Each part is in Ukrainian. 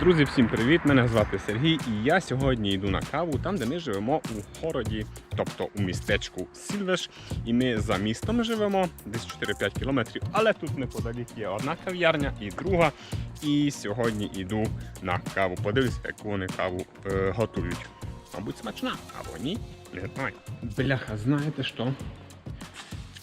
Друзі, всім привіт! Мене звати Сергій, і я сьогодні йду на каву там, де ми живемо у городі, тобто у містечку Сільвеш. І ми за містом живемо десь 4-5 кілометрів. Але тут неподалік є одна кав'ярня і друга. І сьогодні йду на каву. Подивлюсь, яку вони каву е, готують. Мабуть, смачна або ні. Не знаю. Бляха, знаєте що?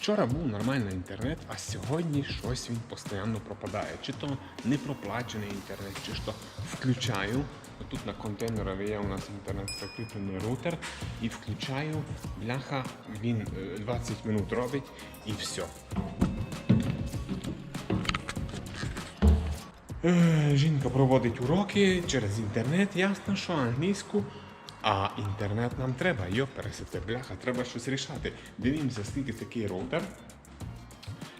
Вчора був нормальний інтернет, а сьогодні щось він постійно пропадає. Чи то не проплачений інтернет, чи що включаю. Тут на контейнерові є у нас інтернет прикріплений рутер. І включаю, бляха, він е, 20 минут робить і все. Е, Жінка проводить уроки через інтернет, ясно, що англійську. А інтернет нам треба, йо пересити, бляха, треба щось рішати. Дивімося, скільки такий роутер.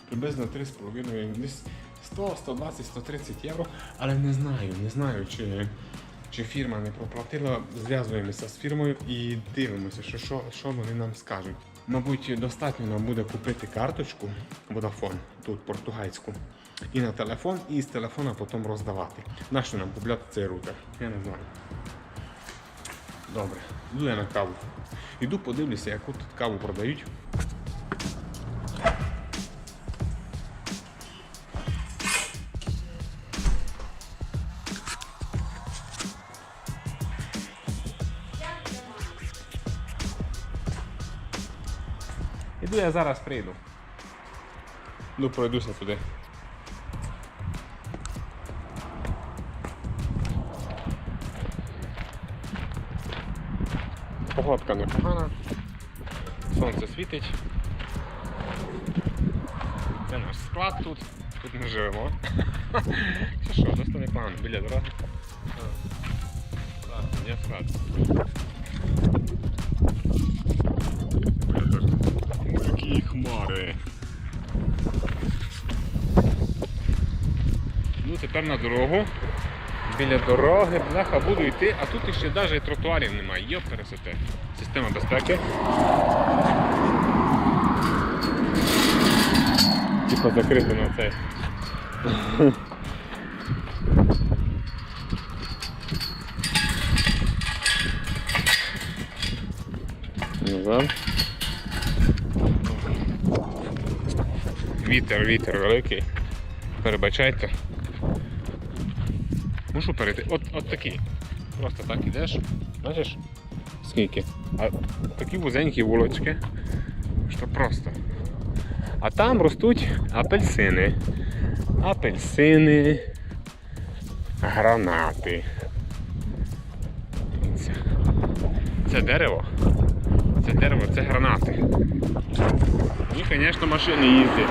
Приблизно 3,5, десь 100, 120, 130 євро. Але не знаю, не знаю, чи, чи фірма не проплатила. Зв'язуємося з фірмою і дивимося, що, що, що вони нам скажуть. Мабуть, достатньо нам буде купити карточку Vodafone, тут португальську, і на телефон, і з телефона потім роздавати. Нащо нам купляти цей рутер? Я не знаю. Добре, йду я на каву. Іду подивлюся, яку тут каву продають. Іду я зараз прийду. Ну, пройдуся туди. Погодка непогана, сонце світить. Це наш склад тут, тут ми живемо. Це що, досить непогано, біля дороги. Так, є склад. Які хмари. Ну, тепер на дорогу. Біля дороги, бляха, буду йти, а тут ще навіть тротуарів немає. Йоп, пересоте. Система безпеки. Типа закрито на цей. Назад. Вітер, вітер великий. Перебачайте. Мушу перейти. От, от такий. Просто так ідеш. Бачиш? Скільки? А такі вузенькі вулочки. Що просто. А там ростуть апельсини. Апельсини. Гранати. Дивіться. Це дерево. Це дерево, це гранати. І, звісно, машини їздять.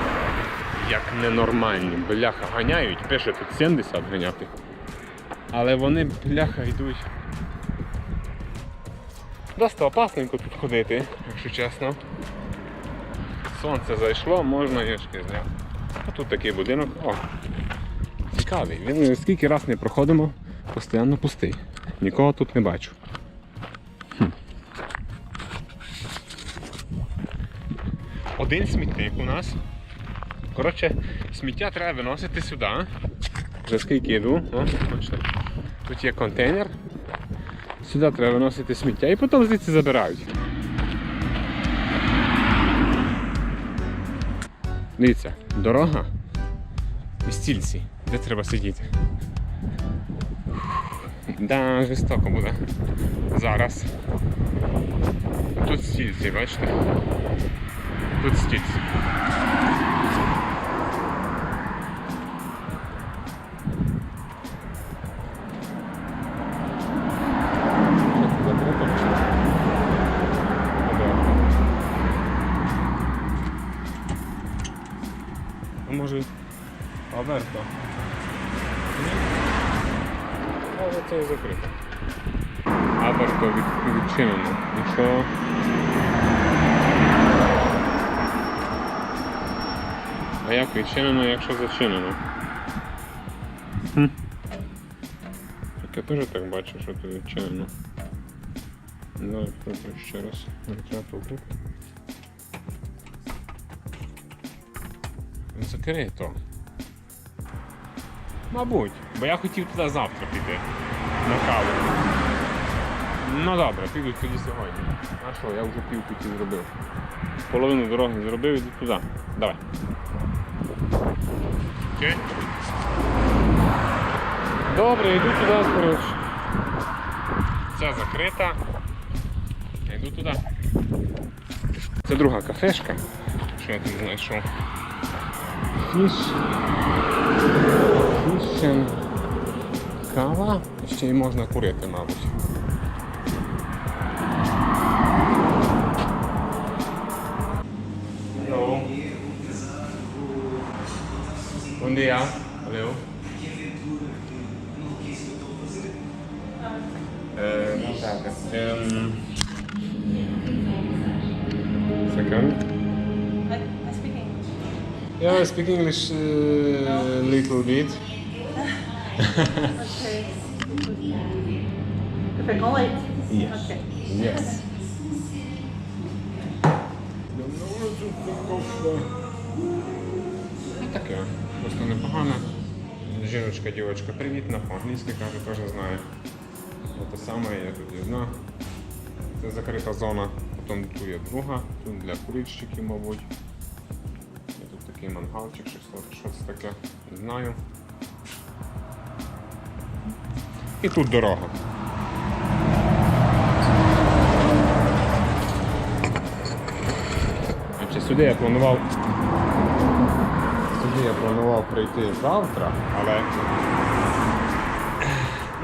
Як ненормальні. Бляха ганяють, пише тут 70 ганяти. Але вони, бляха, йдуть. Досить опасненько тут ходити, якщо чесно. Сонце зайшло, можна ніжки зняти. А тут такий будинок. О! Цікавий. Він скільки раз не проходимо, постійно пустий. Нікого тут не бачу. Хм. Один смітник у нас. Коротше, сміття треба виносити сюди. Вже скільки йду, о. Тут є контейнер. Сюди треба виносити сміття і потім звідси забирають. Дивіться, дорога і стільці. Де треба сидіти? Да, жорстоко буде. Зараз. Тут стільці, бачите? Тут стільці. Може? Ні? Може це і закрито. Аберто від, відчинено. Нічого. А як відчинено, якщо зачинено? Хм. Так я теж так бачу, що тут відчинено. Давай спробую ще раз. Треба тут. Закрито. Мабуть, бо я хотів туди завтра піти на каву. Ну добре, піду тоді сьогодні. А що, я вже пів путі зробив. Половину дороги зробив, іду туди. Давай. Окей. Добре, йду туди, коротше. Ця закрита. Йду туди. Це друга кафешка. Що я тут знайшов? jakiś Christian kawa. Jeszcze i można kurietę małać. Hello. Bom dia. Valeu. Eh, é, montada. Hum. É, um... Secando. Yeah, I speak English a little bit. Okay. Go? Yes. Okay. Yes. Ну, Таке, просто непогано. Жіночка, дівчинка, привітна, по-англійськи каже, теж знає. Те саме я тут знаю. Це закрита зона, потім тут є друга, тут для курильщиків, мабуть. Такий мангалчик, щось, щось таке, не знаю. І тут дорога. Сюди я планував. Сюди я планував прийти завтра, але.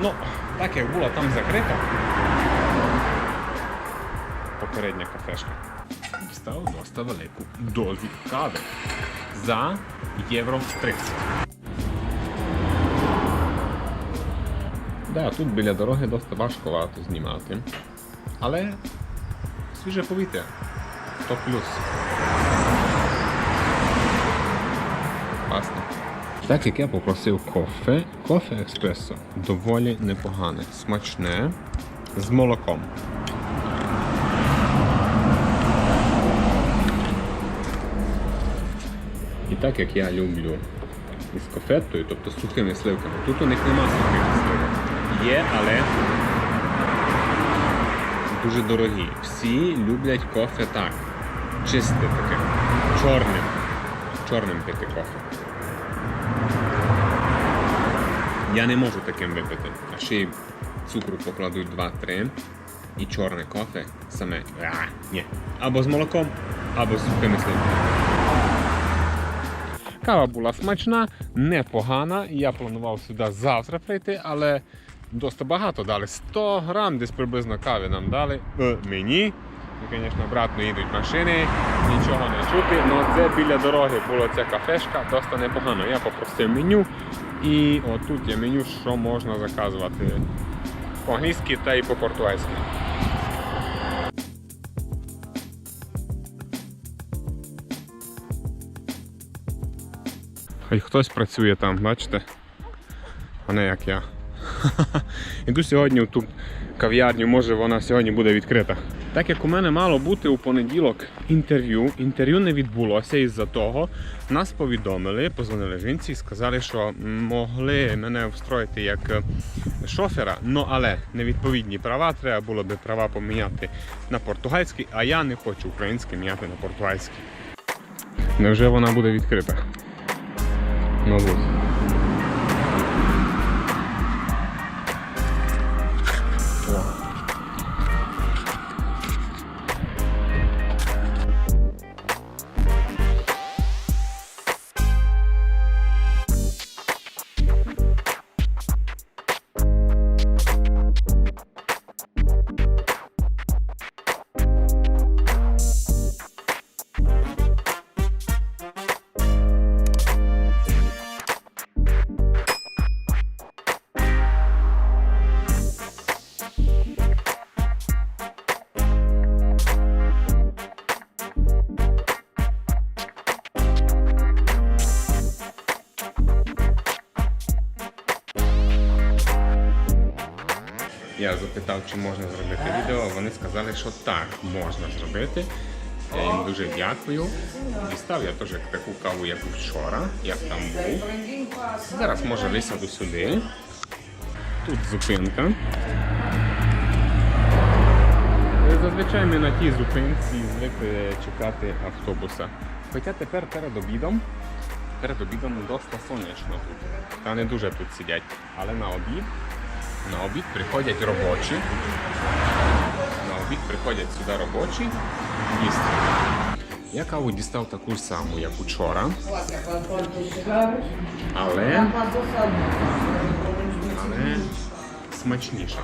Ну, так як була там закрита. Попередня кафешка. Дістав доста велику дозу кави за євро 30. Да, тут біля дороги досить важковато знімати. Але свіже повітря. То плюс. Класно. Так як я попросив кофе, кофе експресо доволі непогане, смачне, з молоком. І так як я люблю із кофеттою, тобто з сухими сливками, тут у них нема сухих сливок. Є, але дуже дорогі. Всі люблять кофе так. Чисте таке. Чорним. Чорним пити кофе. Я не можу таким випити. А ще й цукру покладуть 2-3 і чорне кофе саме. А, ні. Або з молоком, або з сухими сливками. Кава була смачна, непогана. Я планував сюди завтра прийти, але досить багато дали. 100 грам десь приблизно кави нам дали. Е, мені. І, звісно, обратно їдуть машини, нічого не чути. але це біля дороги була ця кафешка, досить непогано. Я попросив меню. І отут є меню, що можна заказувати по-англійськи та і по-португальськи. Хай хтось працює там, бачите? А не як я. Іду сьогодні в ту кав'ярню, може вона сьогодні буде відкрита. Так як у мене мало бути у понеділок інтерв'ю, інтерв'ю не відбулося із-за того. Нас повідомили, позвонили жінці і сказали, що могли мене встроїти як е, шофера, ну але невідповідні права, треба було би права поміняти на португальський, а я не хочу український міняти на португальський. Невже вона буде відкрита? на 8. питав, чи можна зробити відео. Вони сказали, що так можна зробити. Я їм дуже дякую. Дістав я теж таку каву, як вчора. Я там був. Зараз може висяду сюди. Тут зупинка. Зазвичай ми на тій зупинці звикли чекати автобуса. Хоча тепер перед обідом перед обідом досить сонячно тут. Та не дуже тут сидять, але на обід на обід приходять робочі. На обід приходять сюди робочі їсти. Я каву дістав таку саму, як учора. Але, але смачніша.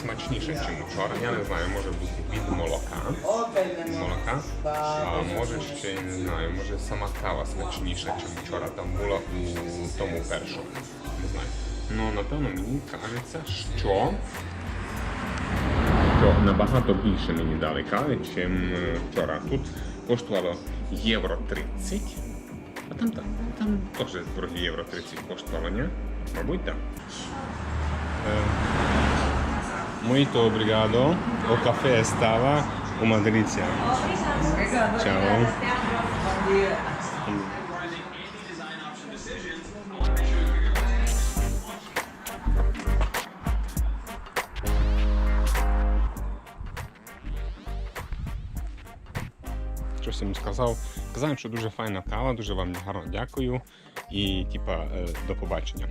Смачніша, ніж вчора. Я не знаю, може бути від молока. Молока. А може ще не знаю, може сама кава смачніша, ніж вчора там була у тому першому. Не знаю. Ну, напевно, мені кажеться, що що набагато більше мені дали кави, ніж вчора. Тут коштувало євро 30. А там, там, там теж вроді євро 30 коштувало, ні? Мабуть, так. Muito obrigado. O café estava uma delícia. Ciao. Їм сказав. Казав, що дуже файна кава, дуже вам гарно дякую і типа е, до побачення.